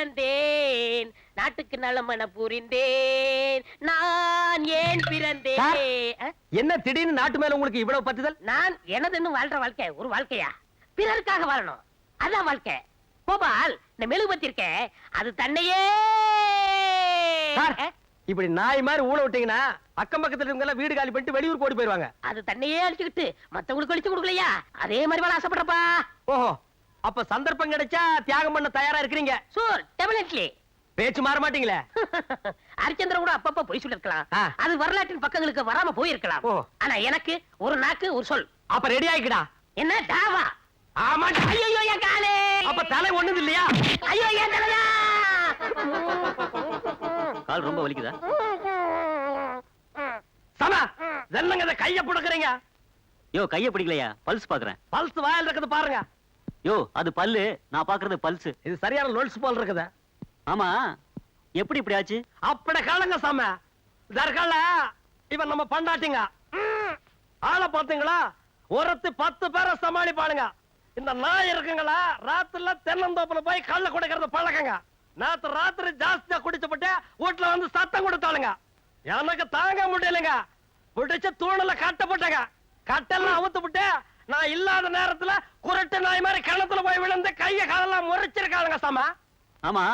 பிறந்தேன். நாட்டுக்கு நலமன புரிந்தேன். நான் ஏன் பிறந்தேன்? என்ன திடீர்னு நாட்டு மேல உங்களுக்கு இவ்வளவு பத்துதல் நான் எனதுன்னு வாழ்ற வாழ்க்கை ஒரு வாழ்க்கையா? பிறருக்காக வாழணும். அதான் வாழ்க்கை. கோபால் இந்த மெழுகுபத்தி இருக்க அது தன்னையே. இப்படி நாய் மாதிரி ஊழ விட்டீங்கன்னா அக்கம் பக்கத்துல இருக்கவங்க வீடு காலி பண்ணிட்டு வெளியூர் ஓடி போயிருவாங்க. அது தன்னையே அழிச்சுக்கிட்டு மத்தவங்களுக்கு அழிச்சு கொடுக்கலையா? அதே மாதிரி வாழ ஆசைப்படுறப்பா. ஓஹோ அப்ப சந்தர்ப்பம் கிடைச்சா தியாகம் பண்ண தயாரா இருக்கிறீங்க. சூர் டெபினெட்லி பேச்சு மாற மாட்டீங்களே? ஹரிச்சந்திரன் கூட அப்பப்ப பொய் சொல்லிருக்கலாம். அது வரலாற்றின் பக்கங்களுக்கு வராம போயிருக்கலாம். ஓ. ஆனா எனக்கு ஒரு நாக்கு ஒரு சொல். அப்ப ரெடி ஆயிக்கடா. என்ன டாவா? ஆமா. ஐயோ என் காலே. அப்ப தலை ஒண்ணுது இல்லையா? ஐயோ என் தலையா? கால் ரொம்ப வலிக்குதா? சமா என்னங்க கைய புடுக்குறீங்க. யோ கைய பிடிக்கலையா? பல்ஸ் பாக்குறேன். பல்ஸ் வாயில் இருக்குது பாருங்க. யோ அது பல்லு. நான் பாக்குறது பல்ஸ். இது சரியான லொல்ஸ் போல் இருக்குது. ஆமா. எப்படி இப்படி ஆச்சு? அப்பட காலங்க சாம. தற்கால இவன் நம்ம பண்டாட்டிங்க. ஆளை பாத்தீங்களா ஒருத்து பத்து பேரை சமாளிப்பாளுங்க இந்த நாய் இருக்குங்களா? ராத்திரில தென்னந்தோப்புல போய் கள்ள குடிக்கிறது பழக்கங்க. நேத்து ராத்திரி ஜாஸ்தியா குடிச்சுப்பட்டு வீட்டுல வந்து சத்தம் கொடுத்தாளுங்க. எனக்கு தாங்க முடியலைங்க. பிடிச்சு தூணுல கட்டப்பட்டங்க. கட்டெல்லாம் அவுத்து விட்டு நான் இல்லாத நேரத்துல குரட்டு நாய் மாதிரி கிணத்துல போய் விழுந்து கைய காலெல்லாம் முறிச்சிருக்காளுங்க சாமா. ஆமா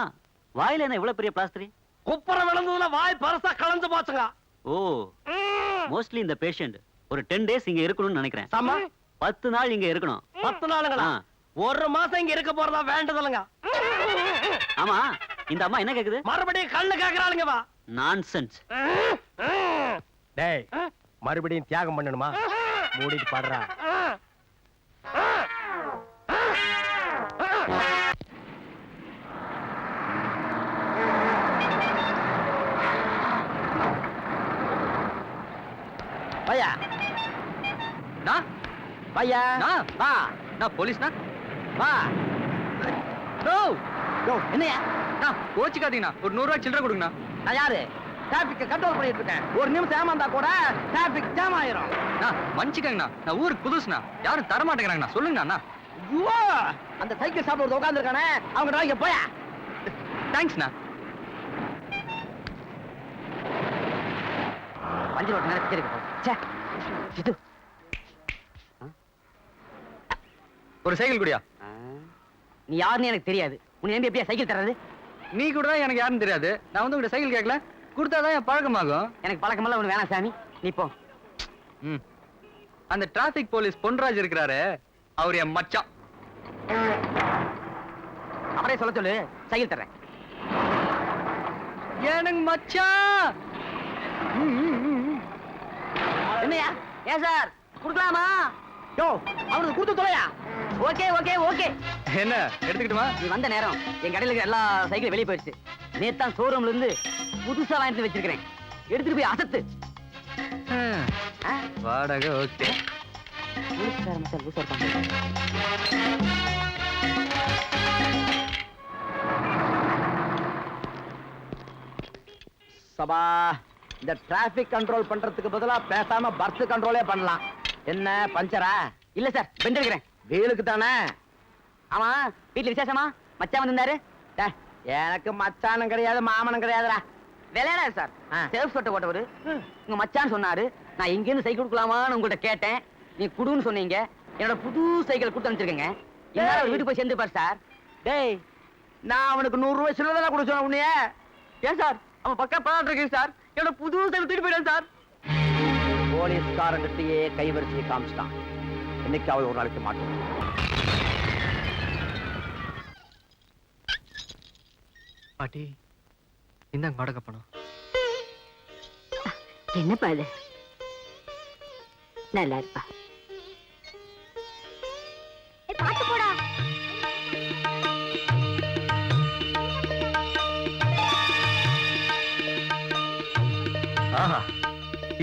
வாயில என்ன இவ்வளவு பெரிய பிளாஸ்டரி குப்புற விழுந்ததுல வாய் பரசா கலந்து போச்சுங்க. ஓ. மோஸ்ட்லி இந்த பேஷண்ட் ஒரு டென் டேஸ் இங்க இருக்கணும்னு நினைக்கிறேன். சாமா. பத்து நாள் இங்க இருக்கணும். பத்து நாளுங்களா. ஒரு மாசம் இங்க இருக்க போறதா வேண்டுதலுங்க. ஆமா இந்த அம்மா என்ன கேக்குது? மறுபடியும் கல்லு கேக்குறாளுங்க வா. நான்சென்ஸ் டேய் மறுபடியும் தியாகம் பண்ணணுமா? மூடிட்டு பாடுறா. பையா? நான் பையா? நான்? வா. நான் போலீஸ்னா வா. நோ. யோ, என்னையா? நான் கோச்சிக்காதீங்கண்ணா. ஒரு நூறு ரூபாய் சில்லறை கொடுங்கண்ணா. நான் யாரு? டிராபிக் கண்ட்ரோல் பண்ணிட்டு இருக்கேன். ஒரு நிமிஷம் ஏமாந்தா கூட டிராபிக் ஜாம் ஆயிரும். நான் மன்னிச்சுக்கங்கண்ணா. நான் ஊருக்கு புதுசுண்ணா. யாரும் தர மாட்டேங்கிறாங்கண்ணா. சொல்லுங்கண்ணா. ஐயோ! அந்த சைக்கிள் ஒரு உட்கார்ந்து இருக்கானே அவங்க நாளைக்கு போயா? தேங்க்ஸ்ண்ணா. வண்டி ரோட்டு நேரம் இருக்கு ச்சே இது. ஒரு சைக்கிள் குடியா? நீ யாருன்னு எனக்கு தெரியாது. உன்னை நம்பி எப்படியா சைக்கிள் தர்றது? நீ கூட தான் எனக்கு யாருன்னு தெரியாது. நான் வந்து உங்கள்கிட்ட சைக்கிள் கேட்கல. கொடுத்தாதான் என் பழக்கமாகும். எனக்கு பழக்கமெல்லாம் ஒண்ணு வேணாம் சாமி. நீ போ. ம். அந்த டிராபிக் போலீஸ் பொன்ராஜ் இருக்கிறாரு அவர் என் மச்சான். அவரே சொல்ல சொல்லு. சைக்கிள் தர்றேன். எனக்கு மச்சான். என்னையா ஏன் சார்? கொடுக்கலாமா? யோ அவனுக்கு கொடுத்து தொலையா? Okay okay okay. என்ன எடுத்துக்கிட்டுமா? நீ வந்த நேரம் என் கடையில இருக்கிற எல்லா சைக்கிளும் வெளியே போயிடுச்சு. நேத்தான் ஷோரூம்ல இருந்து புதுசா வாங்கிட்டு வச்சிருக்கிறேன். எடுத்துட்டு போய் அசத்து? வாடகை ஓகே. சபா இந்த டிராபிக் கண்ட்ரோல் பண்றதுக்கு பதிலா பேசாம பர்த் கண்ட்ரோலே பண்ணலாம். என்ன பஞ்சரா இல்ல சார் பெண்ட் எடுக்கிறேன். வீலுக்கு தானே? ஆமா வீட்ல விசேஷமா? மச்சான் வந்திருந்தாரு. எனக்கு மச்சானும் கிடையாது மாமனும் கிடையாதுடா. விளையாடாது சார் சேஃப் சொட்டை போட்டவரு. உங்க மச்சான் சொன்னாரு நான் இங்க இருந்து சைக்கிள் கொடுக்கலாமான்னு உங்கள்ட்ட கேட்டேன். நீ குடுன்னு சொன்னீங்க. என்னோட புது சைக்கிள் கொடுத்து அனுப்பிச்சிருக்கேங்க. அவர் வீட்டுக்கு போய் சேர்ந்துப்பார் சார் டேய் நான் அவனுக்கு நூறு ரூபாய் கொடுக்க சொன்ன உன்னைய. ஏன் சார் அவன் பக்கம் பணம் இருக்கு சார் என்னோட புது தூக்கிட்டு போயிட்டான் சார். போலீஸ்காரங்கிட்டயே கைவரிசையை காமிச்சிட்டான். இன்னைக்கு அவள் ஒரு நாளைக்கு மாட்டோம். பாட்டி இந்தாங்க வாடகை பணம். என்னப்பா இது? நல்லா இருப்பா.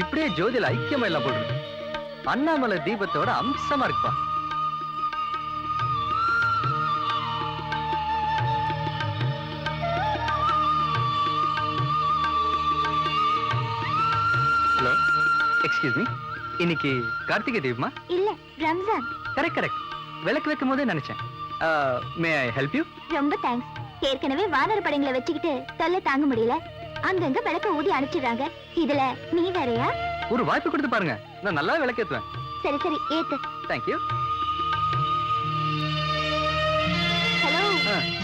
இப்படியே ஜோதியில ஐக்கியமா எல்லாம் போடுறது அண்ணாமலை தீபத்தோட அம்சமா இருக்குப்பா ஹலோ எக்ஸ்கியூஸ் மீ இன்னைக்கு கார்த்திகை தீபமா? இல்ல ரம்ஜான். கரெக்ட் கரெக்ட் விளக்கு வைக்கும் போதே நினைச்சேன் மே ஐ ஹெல்ப் யூ ரொம்ப தேங்க்ஸ் ஏற்கனவே வானர படைங்களை வச்சுக்கிட்டு தொல்லை தாங்க முடியல. அங்கங்க விளக்க ஊதி அனுப்பிச்சிடுறாங்க. இதுல நீ வேறயா? ஒரு வாய்ப்பு கொடுத்து பாருங்க. நான் நல்லா விளக்கேத்துவேன். சரி சரி ஏத்து. Thank you hello.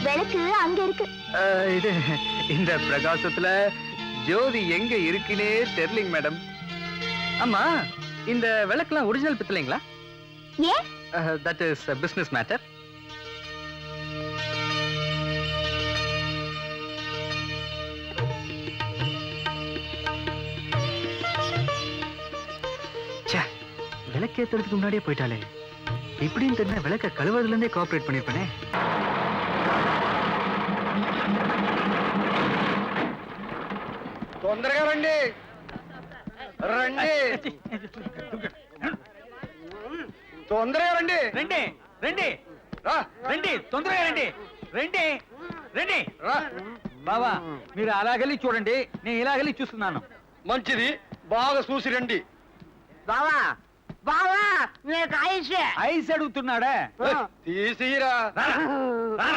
விளக்கு அங்க இருக்கு. இது இந்த பிரகாசத்துல ஜோதி எங்க இருக்குன்னே தெரியலிங்க மேடம். ஆமா இந்த விளக்குலாம் ஒரிஜினல் பித்தளைங்களா ஏன்? தட் இஸ் பிசினஸ் மேட்டர் விளக்கேத்துறதுக்கு முன்னாடியே போயிட்டாலே இப்படின்னு தெரிஞ்ச விளக்க கழுவுறதுல இருந்தே கோஆபரேட் பண்ணிருப்பேனே తొందరగా రండి రండి తొందరగా రండి రండి రండి రా రండి తొందరగా రండి రండి రండి రా బాబా మీరు అలాగెళ్ళి చూడండి నేను ఇలాగెళ్ళి చూస్తున్నాను మంచిది బాగా చూసి రండి బావా బావా నీకు ఆయుష్ ఐస్ అడుగుతున్నాడా ఏయ్, తీసిరా రా, రా. ఆ,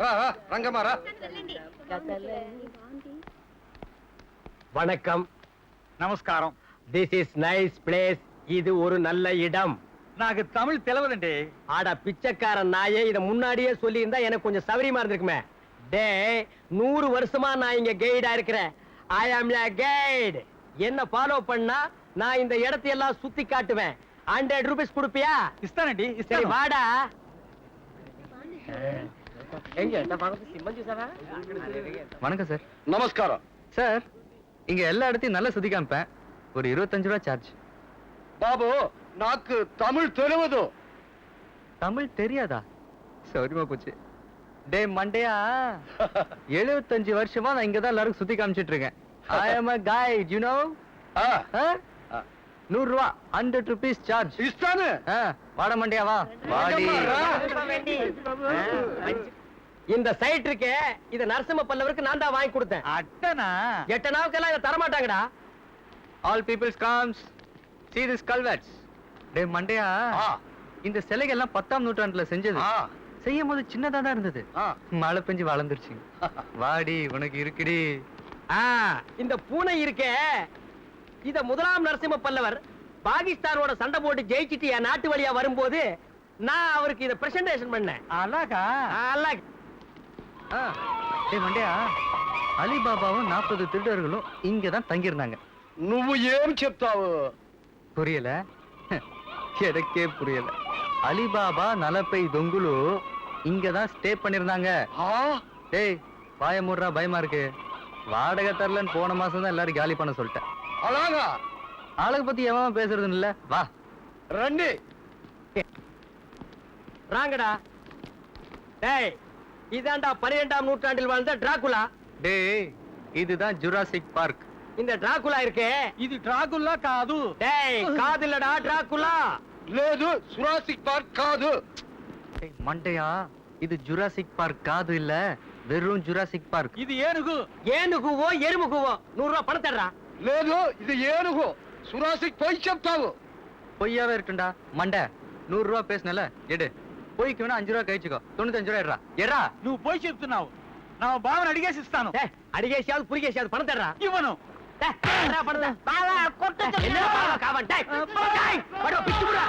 రా రా రంగమ్మ రా வணக்கம் నమస్కారం திஸ் இஸ் நைஸ் பிளேஸ் இது ஒரு நல்ல இடம் నాకు తమిళ్ తెలవదండి ஆட பிச்சைக்கார நாயே இத முன்னாடியே சொல்லியிருந்தா எனக்கு கொஞ்சம் சௌரியமா இருந்திருக்குமே டே நூறு வருஷமா நான் இங்க கைடா இருக்கிறேன் ஐ ஆம் a கைடு என்ன ஃபாலோ பண்ணா நான் இந்த இடத்தை எல்லாம் சுத்தி காட்டுவேன். Hundred rupees கொடுப்பியா? இஸ்தானடி சரி வாடா. வணக்கம் சார். நமஸ்காரம். சார் இங்க எல்லா இடத்தையும் நல்லா சுத்தி காமிப்பேன். ஒரு இருபத்தஞ்சு ரூபா சார்ஜ் பாபு நாக்கு தமிழ் தெரிவது தமிழ் தெரியாதா? சௌரியமா போச்சு. டே மண்டையா? எழுபத்தஞ்சு வருஷமா நான் இங்கதான் எல்லாருக்கும் சுத்தி காமிச்சிட்டு இருக்கேன். I am a guide you know நூறு ரூபா ஹண்ட்ரட் ருபீஸ் சார்ஜ் இஷ்டானு? வாட மண்டியாவா வாடி. இந்த சைட் இருக்கே இத நரசிம்ம பல்லவருக்கு நான் தான் வாங்கி கொடுத்தேன். அட்டனா? எட்டனாவுக்கெல்லாம் இதை தரமாட்டாங்கடா. All peoples comes see this கல்வெட்ஸ் டே மண்டையா? இந்த சிலைகள் எல்லாம் பத்தாம் நூற்றாண்டுல செஞ்சது. செய்யும் போது சின்னதா தான் இருந்தது. மழை பெஞ்சு வளர்ந்துருச்சு. வாடி உனக்கு இருக்குடி. இந்த பூனை இருக்கே இத முதலாம் நரசிம்ம பல்லவர் பாகிஸ்தானோட சண்டை போட்டு ஜெயிச்சிட்டு என் நாட்டு வழியா வரும்போது நான் அவருக்கு இத பிரசன்டேஷன் பண்ணேன் అలాగా நல்லா ஆ, டேய் மண்டையா அலிபாபாவும் நாற்பது திருடர்களும் இங்க தான் தங்கியிருந்தாங்க నువ్వు ఏం చెప్తావు புரியல எனக்கே புரியல அலிபாபா நலப்பை தொங்குலு இங்க தான் ஸ்டே பண்ணிருந்தாங்க ఆ, டேய் வாய மூடுறா பயமா இருக்கு வாடகை தரலன்னு போன மாசம் தான் எல்லாரும் காலி பண்ண சொல்லிட்டேன் అలాగా ஆளுக பத்தி எவன் பேசுறது இல்ல வா రండి ராங்கடா டேய் இதாண்டா பன்னிரெண்டாம் நூற்றாண்டில் வாழ்ந்த டிராகுலா டேய் இதுதான் ஜுராசிக் பார்க் இந்த டிராகுலா இருக்கே ఇది డ్రాగుల్లా కాదు டேய் காதுலடா டிராகுலா లేదు సురాసిక్ పార్క్ కాదు டேய், மண்டையா இது ஜுராசிக் பார்க் காது இல்ல வெறும் ஜுராசிக் பார்க் ఇది ఏనుగు ஏனுகுவோ எருமுகுவோ நூறு ரூபாய் பணம் தர்றா లేదు ఇది ఏనుగు సురాసిక్ పోయి చెప్తావు பொய்யாவே இருக்குண்டா மண்டை நூறு ரூபா பேசுனல எடு பொய்க்கு வேணா அஞ்சு ரூபா கழிச்சுக்கோ தொண்ணூத்தஞ்சு ரூபா எடுறா எட்ரா నువ్వు పోయి చెప్తున్నావు నా బావని అడిగేసి ఇస్తాను டேய் அடிகேசியாவது புரிகேசியாவது பணம் தர்றா ఇవ్వను டேய், தர்றா பணம் தா. பாவா, கொட்ட சொல்லு. என்ன பாவா, காவன்? டேய், டேய், வாடா, பிச்சு புடுடா.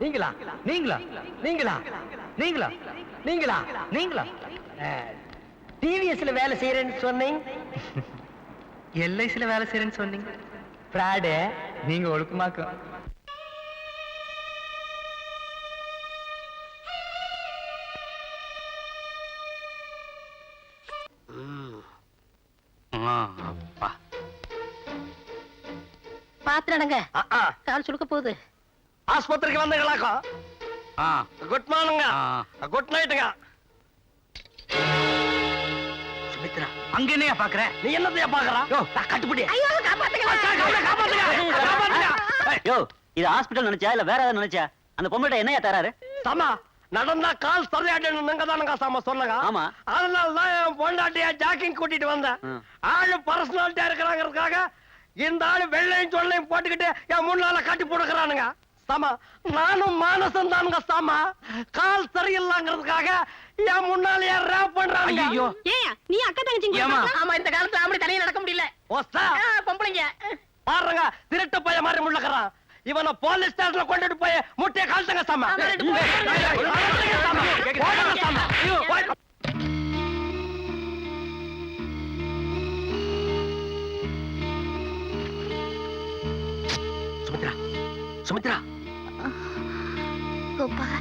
நீங்களா நீங்களா நீங்களா நீங்களா நீங்களா நீங்களா டிவிஎஸ்ல வேலை செய்யறேன்னு சொன்னீங்க? எல்ஐசில வேலை செய்யறேன்னு சொன்னீங்க. ஃப்ராடு. நீங்க ஒழுக்கமாக்கும் அப்பா. பாத்துறங்க கால் சுடுக்க போகுது. ஆஸ்பத்திரிக்கு வந்தீங்களாக்கா? ஆ. குட் மார்னிங்க ஆ. குட் நைட்டுங்க அங்க என்னையா பாக்குற? நீ என்னத்தையா பாக்குறான் யோ. கட்டுப்படி. ஐயோ காப்பாத்துங்க. யோ இது ஹாஸ்பிடல் நினைச்சா இல்ல வேற ஏதாவது நினைச்சா? அந்த பொம்பளை என்னையா தராரு? சாமா நடந்தா கால் சரியாட்டணும் தானுங்க சாமா சொன்னங்க. ஆமா. அதனால தான் என் பொண்டாட்டிய ஜாக்கிங் கூட்டிட்டு வந்தேன். ஆளு பர்சனாலிட்டியா இருக்கிறாங்கிறதுக்காக இந்த ஆளு வெள்ளையும் சொல்லையும் போட்டுக்கிட்டு என் முன்னால கட்டி போடுக்கிறானுங்க சாமா நானும் மானசம் தானுங்க சாமா. கால் சரியில்லைங்கிறதுக்காக என் முன்னாலேயே ரேப் பண்றாங்க? ஐயோ ஏன் நீ அக்கா தங்கச்சி ஏமா ஆமா இந்த காலத்துல ஆம்பளை தனியா நடக்க முடியல. ஓஸ்தா. பொம்பளைங்க. பாருங்க திருட்டு பைய மாதிரி முள்ளக்கறான். இவனை போலீஸ் ஸ்டேஷன்ல கொண்டுட்டு போய் முட்டைய கழட்டுங்க சாமா. சுமித்ரா சுமித்ரா. கோபால்